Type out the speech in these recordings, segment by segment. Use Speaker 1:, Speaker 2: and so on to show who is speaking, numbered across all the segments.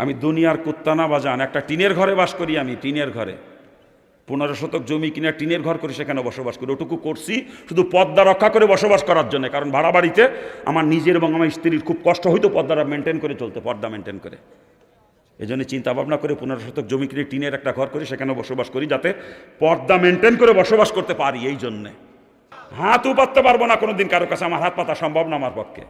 Speaker 1: আমি দুনিয়ার কুত্তানা বাজান একটা টিনের ঘরে বাস করি আমি, টিনের ঘরে। পনেরো শতক জমি কিনে টিনের ঘর করে, সেখানে বসবাস করি। ওটুকু করছি শুধু পদ্মা রক্ষা করে বসবাস করার জন্য, কারণ ভাড়া বাড়িতে আমার নিজের এবং আমার স্ত্রীর খুব কষ্ট হইতো পর্দাটা মেনটেন করে চলতে, পর্দা মেনটেন করে। এই জন্য চিন্তা ভাবনা করে পনেরো শতক জমি কিনে টিনের একটা ঘর করে, সেখানে বসবাস করি, যাতে পর্দা মেনটেন করে বসবাস করতে পারি এই জন্যে। হাতও পাততে পারব না কোনোদিন কারও কাছে, আমার হাত পাতা সম্ভব না আমার পক্ষে।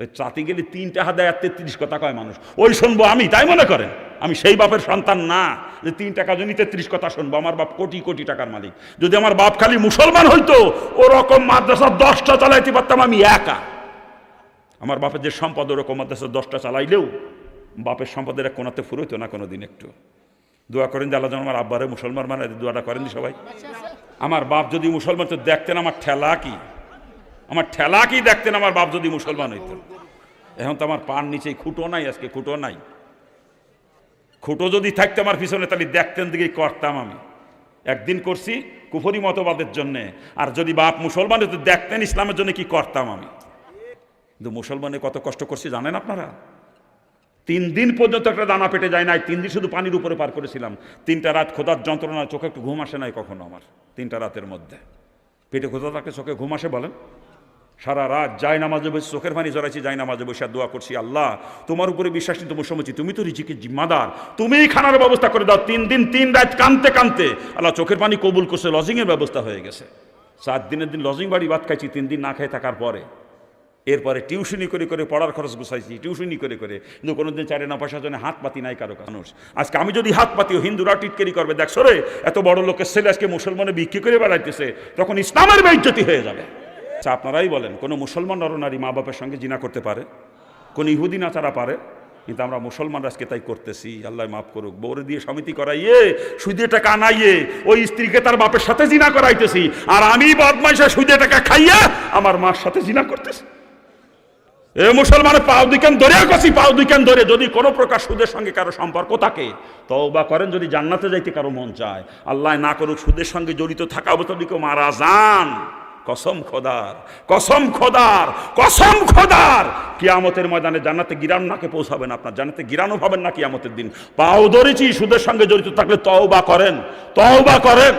Speaker 1: ওই চাতি গেলে তিনটা হাত দেয় তেত্রিশ কথা কয় মানুষ। ওই শুনব আমি, তাই মনে করেন? আমি সেই বাপের সন্তান না যে তিন টাকা জন্য তেত্রিশ কথা শুনব, আমার বাপ কোটি কোটি টাকার মালিক। যদি আমার বাপ খালি মুসলমান হইতো ওরকম মাদ্রাসা দশটা চালাইতে পারতাম আমি একা। আমার বাপের যে সম্পদ ওরকম মাদ্রাসা দশটা চালাইলেও বাপের সম্পদের এক কোনাতে ফুরোইতো না কোনো দিন একটু। দোয়া করেন যে আল্লাহ আমার আব্বারে মুসলমান মানে দোয়াটা করেন সবাই। আমার বাপ যদি মুসলমান, তো দেখতেন আমার ঠেলা কি? আমার ঠেলা কি দেখতেন আমার বাপ যদি মুসলমান হইতো এখন তো আমার পান নিচে খুঁটো নাই, আজকে খুঁটো নাই। খুঁটো যদি থাকতো আমার পিছনে, তাহলে দেখতেন দিকে করতাম আমি। একদিন করছি কুফরি মতবাদের জন্যে, আর যদি বাপ মুসলমান হতো দেখতেন ইসলামের জন্য কি করতাম আমি। কিন্তু মুসলমানে কত কষ্ট করছি জানেন আপনারা? তিন দিন পর্যন্ত একটা দানা পেটে যায় নাই, তিন দিন শুধু পানির উপরে পার করেছিলাম। তিনটা রাত খোদার যন্ত্রণা চোখে একটু ঘুম আসে নাই কখনো আমার, তিনটা রাতের মধ্যে। পেটে খোদা থাকলে চোখে ঘুম আসে বলেন? সারা রাত যাই নামাজে বসে, চোখের পানি জড়াইছি, যাই নামাজে বসে আর দোয়া করছি, আল্লাহ, তোমার উপরে বিশ্বাস নিতে মুসমছি তুমি তো রিজিকে জিম্মাদার, তুমিই খানার ব্যবস্থা করে দাও, তিন দিন, তিন রাত কানতে কানতে, আল্লাহ চোখের পানি কবুল করছে, লজিংয়ের ব্যবস্থা হয়ে গেছে। সাত দিনের দিন লজিং বাড়ি ভাত খাইছি, তিন দিন না খাই থাকার পরে। এরপরে টিউশনি করে করে পড়ার খরচ গুছাইছি, টিউশনি করে করে। কিন্তু কোনোদিন চারে না পয়সার জন্য হাত পাতি নাই কারও মানুষ আজকে আমি যদি হাত পাতি হিন্দুরা টিটকেরি করবে, দেখছ রে, এত বড় লোকের ছেলে আজকে মুসলমানে বিক্রি করে বেড়াইতেছে, তখন ইসলামের বেইজ্জতি হয়ে যাবে। আচ্ছা আপনারাই বলেন, কোনো মুসলমান নরনারী মা বাপের সঙ্গে জিনা করতে পারে? কোন ইহুদি নাচারা পারে? কিন্তু আমরা মুসলমানরা আজকে তাই করতেছি, আল্লাহ মাফ করুক বৌরে দিয়ে সমিতি করাইয়ে, সুদে টাকা আনাইয়ে, ওই স্ত্রীকে তার বাপের সাথে জিনা করাইতেছি, আর আমি বদমাইশা সুদে টাকা খাইয়া আমার মার সাথে জিনা করতেছি। এ মুসলমানের পাও দুইখান ধরে গেছি পাও দুইখান ধরে। যদি কোনো প্রকার সুদের সঙ্গে কারও সম্পর্ক থাকে, তওবা করেন, যদি জান্নাতে যাইতে কারও মন চায়। আল্লাহ না করুক সুদের সঙ্গে জড়িত থাকা কেউ মারা যান। কসম খোদার কসম খোদার কসম খোদার। কিয়ামতের ময়দানে জানাতে গিরান নাকে পৌঁছাবেন আপনার জানাতে গিরানও পাবেন না কিয়ামতের দিন। পাও ধরেছি, সুদের সঙ্গে জড়িত থাকলে তওবা করেন তওবা করেন।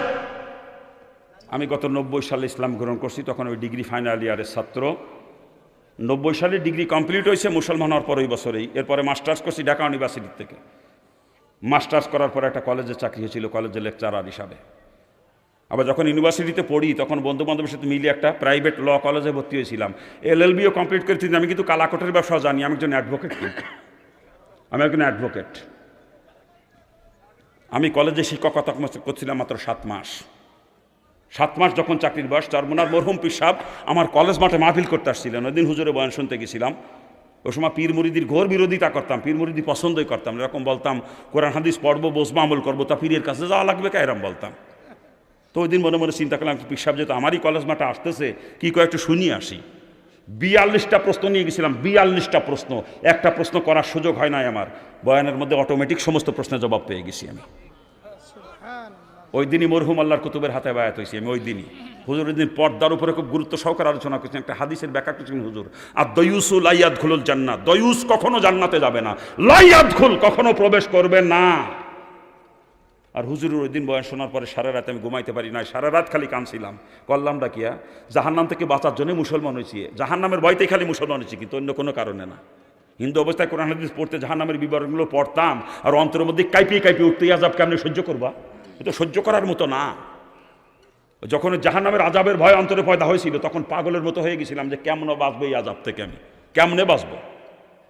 Speaker 1: আমি গত নব্বই সালে ইসলাম গ্রহণ করছি, তখন ওই ডিগ্রি ফাইনাল ইয়ারের ছাত্র। নব্বই সালে ডিগ্রি কমপ্লিট হয়েছে, মুসলমান হওয়ার পর ওই বছরেই। এরপরে মাস্টার্স করছি ঢাকা ইউনিভার্সিটি থেকে। মাস্টার্স করার পর একটা কলেজে চাকরি হয়েছিল কলেজের লেকচারার হিসাবে। আবার যখন ইউনিভার্সিটিতে পড়ি, তখন বন্ধু বান্ধবের সাথে মিলে একটা প্রাইভেট ল কলেজে ভর্তি হয়েছিলাম। এল এল বিও কমপ্লিট করেছি আমি কিন্তু কালাকটের ব্যবসাও জানি, আমি একজন অ্যাডভোকেট কিন্তু। আমি একজন অ্যাডভোকেট আমি কলেজে শিক্ষকতা করছিলাম মাত্র সাত মাস। সাত মাস যখন চাকরির বয়স চরমনার মরহুম পিসাব আমার কলেজ মাঠে মাহফিল করতে আসছিলেন। ওই দিন হুজুরে বয়ান শুনতে গেছিলাম। ওই সময় পীর মুরিদির ঘোর বিরোধিতা করতাম, পীর মুরিদি পছন্দই করতাম। এরকম বলতাম, কোরআন, হাদিস পড়ব বসবো আমল করব, তা পীরের কাছে যাওয়া লাগবে কা? এরম বলতাম। তো ওই দিন মনে মনে চিন্তা করলাম পিসাব যেহেতু আমারই কলেজ মাঠে আসতেছে কি কয়েকটু শুনিয়ে আসি। বিয়াল্লিশটা প্রশ্ন নিয়ে গেছিলাম বিয়াল্লিশটা প্রশ্ন। একটা প্রশ্ন করার সুযোগ হয় নাই আমার। বয়ানের মধ্যে অটোমেটিক সমস্ত প্রশ্নের জবাব পেয়ে গেছি আমি। ওই দিনই মরহুম আল্লাহর কুতুবের হাতে বায়াত হয়েছি আমি ওই দিনই। হুজুর ওই দিন পর্দার উপরে খুব গুরুত্ব সহকারে আলোচনা করছেন একটা হাদিসের ব্যাখ্যা করছেন হুজুর। আর দয়ুসু লাইয়াদ খুলুল জান্নাত। দয়ুস কখনো জান্নাতে যাবে না। লাইয়াদ খুল কখনো প্রবেশ করবে না। আর হুজুরের ওই দিন বয়ান শোনার পরে সারা রাত আমি ঘুমাইতে পারি না সারা রাত খালি কানছিলাম করলাম ডাকিয়া জাহান্নাম থেকে বাঁচার জন্য মুসলমান হয়েছি। জাহান্নামের ভয়তেই খালি মুসলমান হয়েছি, কিন্তু অন্য কোনো কারণে না। হিন্দু অবস্থায় কোরআন হাদিস পড়তে জাহান্নামের বিবরণগুলো পড়তাম, আর অন্তরের মধ্যে কাইপিয়ে কাইপিয়ে উঠতে আজাব কেমনে সহ্য করবা? এটা সহ্য করার মতো না। যখন জাহান নামের আজাবের ভয় অন্তরে পয়দা হয়েছিল, তখন পাগলের মতো হয়ে গেছিলাম যে কেমন বাঁচবো এই আজাব থেকে আমি? কেমনে বাঁচবো?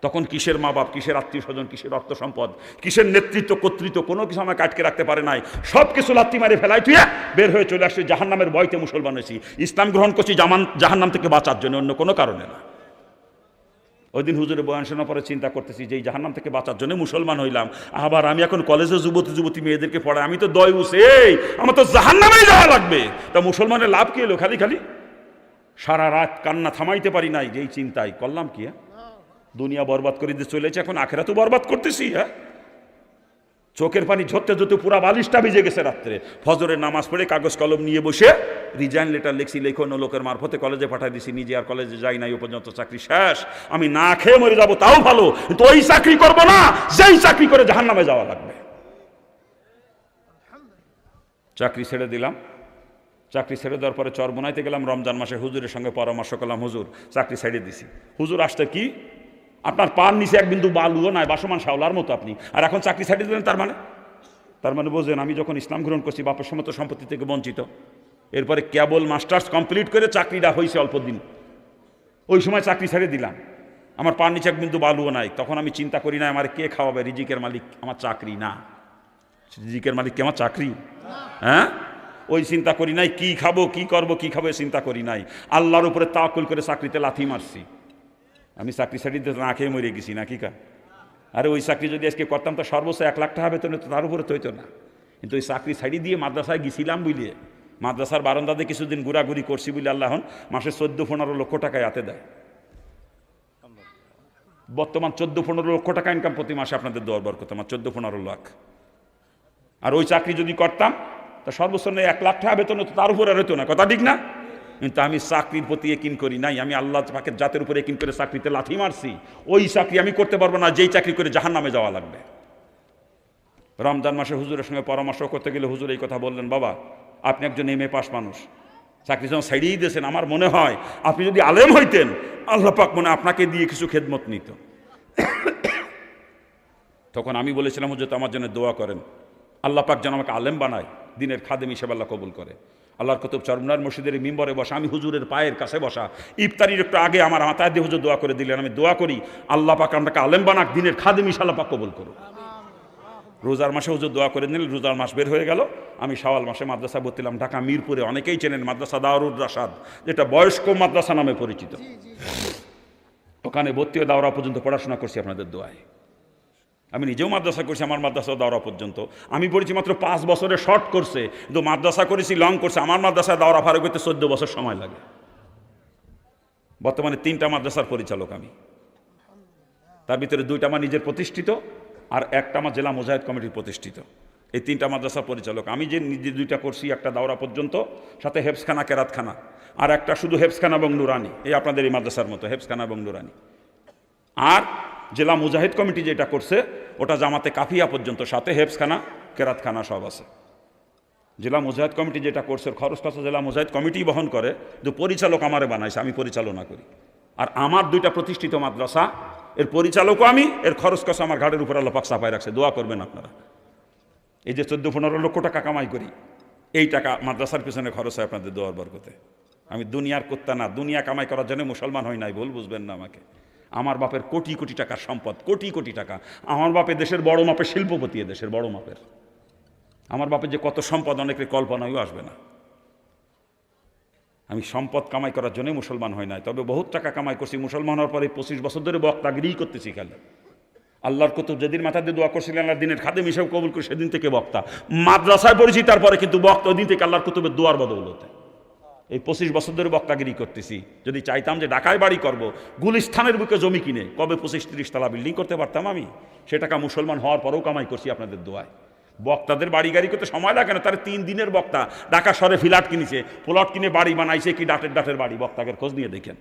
Speaker 1: তখন কিসের মা বাপ, কিসের আত্মীয় স্বজন, কিসের অর্থ সম্পদ, কিসের নেতৃত্ব, কর্তৃত্ব, কোনো কিছু আমাকে আটকে রাখতে পারে নাই। সব কিছু লাত্তি মারে ফেলাই তুই বের হয়ে চলে আসছি জাহান নামের ভয়তে মুসলমান হয়েছি। ইসলাম গ্রহণ করছি জামান জাহান নাম থেকে বাঁচার জন্য, অন্য কোনো কারণে না। ওই দিন হুজুরে বয়ান শোনার পরে চিন্তা করতেছি যে এই জাহান্নাম থেকে বাঁচার জন্য মুসলমান হইলাম, আবার আমি এখন কলেজে যুবতী যুবতী মেয়েদেরকে পড়াই, আমি তো দয়ুস, এই, আমার তো জাহান্নামেই যাওয়া লাগবে। তা মুসলমানের লাভ কি এলো খালি খালি? সারা রাত কান্না থামাইতে পারি নাই, যেই চিন্তায়। করলাম কি হ্যাঁ? দুনিয়া বরবাদ করে দিয়ে চলেছে এখন আখেরা তো বরবাদ করতেছি হ্যাঁ? চোখের পানি ঝরতে ঝরতে পুরা বালিশটা ভিজে গেছে রাত্রে। ফজরের নামাজ পড়ে কাগজ কলম নিয়ে বসে রিজাইন লেটার লিখছি লেখন লোকের মারফতে কলেজে পাঠাই দিছি, নিজে আর কলেজে যাই নাই ও পর্যন্ত চাকরি শেষ। আমি না খেয়ে মরে যাব, তাও ভালো, কিন্তু ওই চাকরি করব না, যেই চাকরি করে জাহান নামে যাওয়া লাগবে। চাকরি ছেড়ে দিলাম। চাকরি ছেড়ে দেওয়ার পরে চর বোনাইতে গেলাম, রমজান মাসে হুজুরের সঙ্গে পরামর্শ করলাম, হুজুর, চাকরি ছেড়ে দিছি। হুজুর আসতে কি? আপনার পান নিচে এক বিন্দু বালুও নাই, বাসমান শাওলার মতো আপনি। আর এখন চাকরি ছাড়িয়ে দিলেন তার মানে? তার মানে বোঝেন, আমি যখন ইসলাম গ্রহণ করছি, বাপের সমস্ত সম্পত্তি থেকে বঞ্চিত। এরপরে কেবল মাস্টার্স কমপ্লিট করে চাকরিটা হয়েছে অল্প দিন। ওই সময় চাকরি ছেড়ে দিলাম। আমার পান নিচে এক বিন্দু বালুও নাই। তখন আমি চিন্তা করি না, আমার কে খাওয়াবে? রিজিকের মালিক আমার চাকরি না। রিজিকের মালিক কি আমার চাকরি? হ্যাঁ? ওই চিন্তা করি নাই, কি খাব, কি করব, কি খাব চিন্তা করি নাই। আল্লাহর উপরে তাকুল করে চাকরিতে লাথি মারছি। আমি চাকরি দিতে না খেয়ে মরে গেছি, না কি কা? আরে ওই চাকরি যদি আজকে করতাম, তো সর্বোচ্চ এক লাখ টাকা বেতন হতো তার উপরে তো হইতো না। কিন্তু ওই চাকরি ছাড়ি দিয়ে মাদ্রাসায় গেছিলাম বুঝলিয়ে মাদ্রাসার বারান্দাতে কিছুদিন ঘোরাঘুরি করছি বলে আল্লাহ মাসে চোদ্দ পনেরো লক্ষ টাকায় হাতে দেয়। বর্তমান চোদ্দ পনেরো লক্ষ টাকা ইনকাম প্রতি মাসে আপনাদের দেওয়ার বরকত, আমার চোদ্দ পনেরো লাখ। আর ওই চাকরি যদি করতাম, তা সর্বোচ্চ এক লাখ টাকা বেতন হতো তার উপরে হতো না, কথা ঠিক না? কিন্তু আমি চাকরির প্রতি একিন করি নাই, আমি আল্লাহ পাকের জাতের উপরে একিন করে চাকরিতে লাথি মারছি। ওই চাকরি আমি করতে পারব না, যেই চাকরি করে জাহান নামে যাওয়া লাগবে। রমজান মাসে হুজুরের সঙ্গে পরামর্শ করতে গেলে হুজুর এই কথা বললেন, বাবা, আপনি একজন এম এ পাস মানুষ। চাকরি যখন ছাড়িয়েই দিয়েছেন, আমার মনে হয় আপনি যদি আলেম হইতেন, আল্লাহ পাক মনে আপনাকে দিয়ে কিছু খেদমত নিত। তখন আমি বলেছিলাম, হুজুর আমার জন্য দোয়া করেন। আল্লাহ পাক যেন আমাকে আলেম বানায়, দিনের খাদেম হিসেবে আল্লাহ কবুল করে। আল্লাহর কতব চরমনার মসজিদের মিম্বরে বসা, আমি হুজুরের পায়ের কাছে বসা, ইফতারির একটু আগে আমার মাথায় দিয়ে হুজুর দোয়া করে দিলেন, আমি দোয়া করি, আল্লাহ পাক আমাকে আলেম বানাক, দিনের খাদেম আল্লাহ পাক কবুল রোজার মাসে হুজুর দোয়া করে নিলেন, রোজার মাস বের হয়ে গেল, আমি শাওয়াল মাসে মাদ্রাসা ভর্তিলাম ঢাকা, মিরপুরে অনেকেই চেনেন মাদ্রাসা দাওরুর রাসাদ যেটা বয়স্ক মাদ্রাসা নামে পরিচিত। ওখানে ভর্তি দাওরা পর্যন্ত পড়াশোনা করছি আপনাদের দোয়ায়। আমি নিজেও মাদ্রাসা করছি, আমার মাদ্রাসা দাওরা পর্যন্ত। আমি পড়েছি মাত্র পাঁচ বছরে শর্ট করছে কিন্তু মাদ্রাসা করেছি লং করছে আমার মাদ্রাসা দাওরা ফারুক করতে চোদ্দ বছর সময় লাগে। বর্তমানে তিনটা মাদ্রাসার পরিচালক আমি। তার ভিতরে দুইটা আমার নিজের প্রতিষ্ঠিত আর একটা আমার জেলা মুজাহিদ কমিটির প্রতিষ্ঠিত। এই তিনটা মাদ্রাসা পরিচালক। আমি যে নিজে দুইটা করছি, একটা দাওরা পর্যন্ত, সাথে হেফসখানা, কেরাতখানা। আর একটা শুধু হেফসখানা এবং নুরানি। এই আপনাদের এই মাদ্রাসার মতো, হেফসখানা এবং নুরানি। আর জেলা মুজাহিদ কমিটি যেটা করছে ওটা জামাতে কাফিয়া পর্যন্ত, সাথে হেফসখানা কেরাতখানা সব আছে। জেলা মুজাহিদ কমিটি যেটা করছে খরচ খরচা জেলা মুজাহিদ কমিটি বহন করে কিন্তু পরিচালক আমারে বানাইছে, আমি পরিচালনা করি। আর আমার দুইটা প্রতিষ্ঠিত মাদ্রাসা, এর পরিচালকও আমি, এর খরচ খরচা আমার ঘাটের উপর আল্লাহ পাক চাপায় রাখছে। দোয়া করবেন আপনারা। এই যে চোদ্দ পনেরো লক্ষ টাকা কামাই করি, এই টাকা মাদ্রাসার পিছনে খরচ হয় আপনাদের দোয়ার বরকতে। আমি দুনিয়ার কোত্তা না, দুনিয়া কামাই করার জন্য মুসলমান হই নাই, ভুল বুঝবেন না আমাকে। আমার বাপের কোটি কোটি টাকার সম্পদ, কোটি কোটি টাকা। আমার বাপে দেশের বড় মাপের শিল্পপতি দেশের বড় মাপের। আমার বাপের যে কত সম্পদ অনেকের কল্পনাও আসবে না। আমি সম্পদ কামাই করার জন্যই মুসলমান হয় নাই, তবে বহুত টাকা কামাই করছি। মুসলমান হওয়ার পরে পঁচিশ বছর ধরে বক্তাগিরিই করতেছি খালি। আল্লাহর কত যেদিন মাথা দিয়ে দোয়া করছিলেন আল্লাহ দিনের খাদেম হিসাব কবুল করে, সেদিন থেকে বক্তা। মাদ্রাসায় পড়েছি, তারপরে কিন্তু বক্তা ওই দিন থেকে আল্লাহর কুতুবের দোয়ার বদৌলতে। এই পঁচিশ বছর ধরে বক্তাগিরি করতেছি। যদি চাইতাম যে ঢাকায় বাড়ি করব গুলিস্থানের বুকে জমি কিনে, কবে পঁচিশ তিরিশ তালা বিল্ডিং করতে পারতাম আমি? সে টাকা মুসলমান হওয়ার পরেও কামাই করছি আপনাদের দোয়ায়। বক্তাদের বাড়ি গাড়ি করতে সময় লাগে না, তার তিন দিনের বক্তা। ঢাকা শহরে ফ্ল্যাট কিনেছে প্লট কিনে বাড়ি বানাইছে কি ডাটের ডাটের বাড়ি? বক্তাকে খোঁজ নিয়ে দেখেন।